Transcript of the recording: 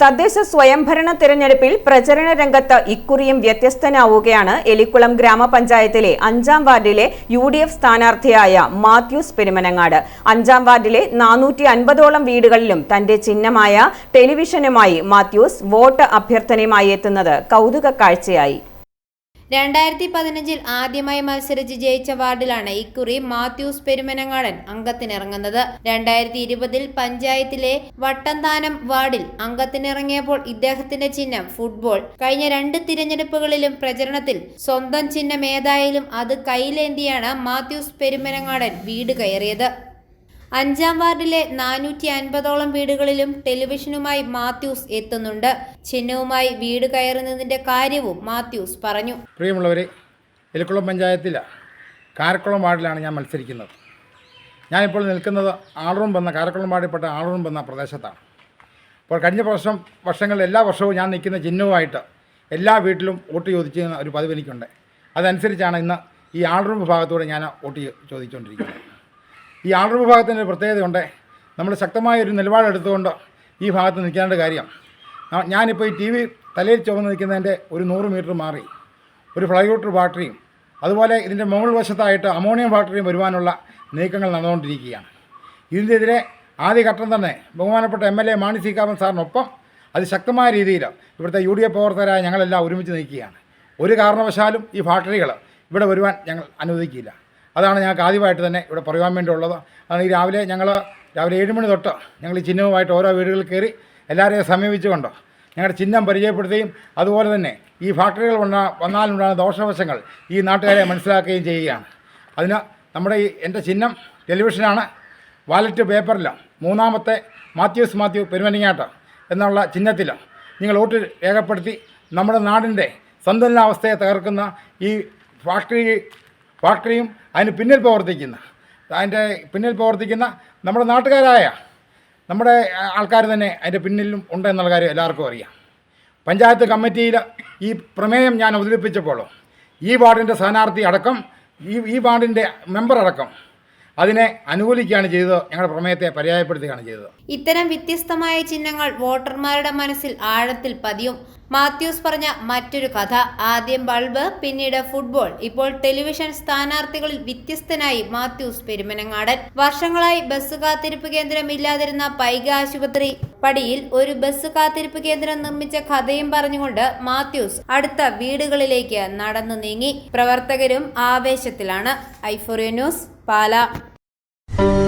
തദ്ദേശ സ്വയംഭരണ തിരഞ്ഞെടുപ്പിൽ പ്രചരണ രംഗത്ത് ഇക്കുറിയും വ്യത്യസ്തനാവുകയാണ് എലിക്കുളം ഗ്രാമപഞ്ചായത്തിലെ അഞ്ചാം വാർഡിലെ യു ഡി എഫ് സ്ഥാനാർത്ഥിയായ മാത്യൂസ് പെരുമനങ്ങാട്. അഞ്ചാം വാർഡിലെ നാനൂറ്റി അൻപതോളം വീടുകളിലും തന്റെ ചിഹ്നമായ ടെലിവിഷനുമായി മാത്യൂസ് വോട്ട് അഭ്യർത്ഥനയുമായി എത്തുന്നത് കൗതുക കാഴ്ചയായി രണ്ടായിരത്തി പതിനഞ്ചിൽ ആദ്യമായി മത്സരിച്ച് ജയിച്ച വാർഡിലാണ് ഇക്കുറി മാത്യൂസ് പെരുമനങ്ങാടൻ അംഗത്തിനിറങ്ങുന്നത്. രണ്ടായിരത്തി ഇരുപതിൽ പഞ്ചായത്തിലെ വട്ടന്താനം വാർഡിൽ അംഗത്തിനിറങ്ങിയപ്പോൾ ഇദ്ദേഹത്തിന്റെ ചിഹ്നം ഫുട്ബോൾ. കഴിഞ്ഞ രണ്ട് തിരഞ്ഞെടുപ്പുകളിലും പ്രചരണത്തിൽ സ്വന്തം ചിഹ്നം ഏതായാലും അത് കയ്യിലേന്തിയാണ് മാത്യൂസ് പെരുമനങ്ങാടൻ വീട് കയറിയത്. അഞ്ചാം വാർഡിലെ നാനൂറ്റി അൻപതോളം വീടുകളിലും ടെലിവിഷനുമായി മാത്യൂസ് എത്തുന്നുണ്ട്. ചിഹ്നവുമായി വീട് കയറുന്നതിന്റെ കാര്യവും മാത്യൂസ് പറഞ്ഞു. പ്രിയമുള്ളവരെ എലിക്കുളം പഞ്ചായത്തിൽ കാരക്കുളം വാർഡിലാണ് ഞാൻ മത്സരിക്കുന്നത്. ഞാനിപ്പോൾ നിൽക്കുന്നത് ആളറും വന്ന കാരക്കുളം വാർഡിൽപ്പെട്ട ആളറും വന്ന പ്രദേശത്താണ്. അപ്പോൾ കഴിഞ്ഞ വർഷം വർഷങ്ങളിൽ എല്ലാ വർഷവും ഞാൻ നിൽക്കുന്ന ചിഹ്നവുമായിട്ട് എല്ലാ വീട്ടിലും വോട്ട് ചോദിച്ചിരുന്ന ഒരു പതിവ് എനിക്കുണ്ട്. അതനുസരിച്ചാണ് ഇന്ന് ഈ ആളറും വിഭാഗത്തോടെ ഞാൻ വോട്ട് ചോദിച്ചുകൊണ്ടിരിക്കുന്നത്. ഈ ആണർ വിഭാഗത്തിന്റെ പ്രത്യേകതയുണ്ട്. നമ്മൾ ശക്തമായ ഒരു നിലപാടെടുത്തുകൊണ്ട് ഈ ഭാഗത്ത് നിൽക്കേണ്ട കാര്യം. ഞാനിപ്പോൾ ഈ ടി വി തലയിൽ ചുവന്ന് നിൽക്കുന്നതിന്റെ ഒരു നൂറ് മീറ്റർ മാറി. ഒരു ഫ്ലൈവുട്ടർ ബാറ്ററിയും അതുപോലെ ഇതിന്റെ മുകൾ വശത്തായിട്ട് അമോണിയം ബാറ്ററിയും വരുവാനുള്ള നീക്കങ്ങൾ നടന്നുകൊണ്ടിരിക്കുകയാണ്. ഇതിനെതിരെ ആദ്യഘട്ടം തന്നെ ബഹുമാനപ്പെട്ട M L A Mani C കാമൻ സാറിനൊപ്പം അതിശക്തമായ രീതിയിൽ ഇവിടുത്തെ യു ഡി എഫ് പ്രവർത്തകരായ ഞങ്ങളെല്ലാം ഒരുമിച്ച് നിൽക്കുകയാണ്. ഒരു കാരണവശാലും ഈ ഫാക്ടറികൾ ഇവിടെ വരുവാൻ ഞങ്ങൾ അനുവദിക്കില്ല. അതാണ് ഞങ്ങൾക്ക് ആദ്യമായിട്ട് തന്നെ ഇവിടെ പറയുവാൻ വേണ്ടിയുള്ളത്. അതാണ് ഈ രാവിലെ ഞങ്ങൾ രാവിലെ ഏഴ് മണി തൊട്ട് ഞങ്ങൾ ഈ ചിഹ്നവുമായിട്ട് ഓരോ വീടുകളിൽ കയറി എല്ലാവരെയും സമീപിച്ചുകൊണ്ട് ഞങ്ങളുടെ ചിഹ്നം പരിചയപ്പെടുത്തുകയും അതുപോലെ തന്നെ ഈ ഫാക്ടറികൾ വന്ന വന്നാലുണ്ടാകുന്ന ദോഷവശങ്ങൾ ഈ നാട്ടുകാരെ മനസ്സിലാക്കുകയും ചെയ്യുകയാണ്. അതിന് നമ്മുടെ ഈ എന്റെ ചിഹ്നം ടെലിവിഷനാണ്. വാലറ്റ് പേപ്പറിലോ മൂന്നാമത്തെ മാത്യൂസ് മാത്യു പെരുമനിങ്ങാട്ട് എന്നുള്ള ചിഹ്നത്തിൽ നിങ്ങൾ വോട്ട് രേഖപ്പെടുത്തി നമ്മുടെ നാടിന്റെ സന്തുലനാവസ്ഥയെ തകർക്കുന്ന ഈ ഫാക്ടറി ഫാക്ടറിയും അതിന് പിന്നിൽ പ്രവർത്തിക്കുന്ന അതിന്റെ പിന്നിൽ പ്രവർത്തിക്കുന്ന നമ്മുടെ നാട്ടുകാരായ നമ്മുടെ ആൾക്കാർ തന്നെ അതിന്റെ പിന്നിലും ഉണ്ട് എന്നുള്ള കാര്യം എല്ലാവർക്കും അറിയാം. പഞ്ചായത്ത് കമ്മിറ്റിയിൽ ഈ പ്രമേയം ഞാൻ അവതരിപ്പിച്ചപ്പോൾ ഈ വാർഡിന്റെ സ്ഥാനാർത്ഥി അടക്കം ഈ ഈ വാർഡിന്റെ മെമ്പർ അടക്കം അതിനെ അനുകൂലിക്കുകയാണ് ചെയ്തത്. ഞങ്ങളുടെ പ്രമേയത്തെ പര്യായപ്പെടുത്തുകയാണ് ചെയ്തത്. ഇത്തരം വ്യത്യസ്തമായ ചിഹ്നങ്ങൾ വോട്ടർമാരുടെ മനസ്സിൽ ആഴത്തിൽ പതിയും. മാത്യൂസ് പറഞ്ഞ മറ്റൊരു കഥ. ആദ്യം ബൾബ് പിന്നീട് ഫുട്ബോൾ. ഇപ്പോൾ ടെലിവിഷൻ സ്ഥാനാർത്ഥികളിൽ വ്യത്യസ്തനായി മാത്യൂസ് പെരുമനങ്ങാടൻ. വർഷങ്ങളായി ബസ് കാത്തിരിപ്പ് കേന്ദ്രം ഇല്ലാതിരുന്ന പൈക ആശുപത്രി പടിയിൽ ഒരു ബസ് കാത്തിരിപ്പ് കേന്ദ്രം നിർമ്മിച്ച കഥയും പറഞ്ഞുകൊണ്ട് മാത്യൂസ് അടുത്ത വീടുകളിലേക്ക് നടന്നു നീങ്ങി. പ്രവർത്തകരും ആവേശത്തിലാണ്. Euphoria news Pala. Thank you.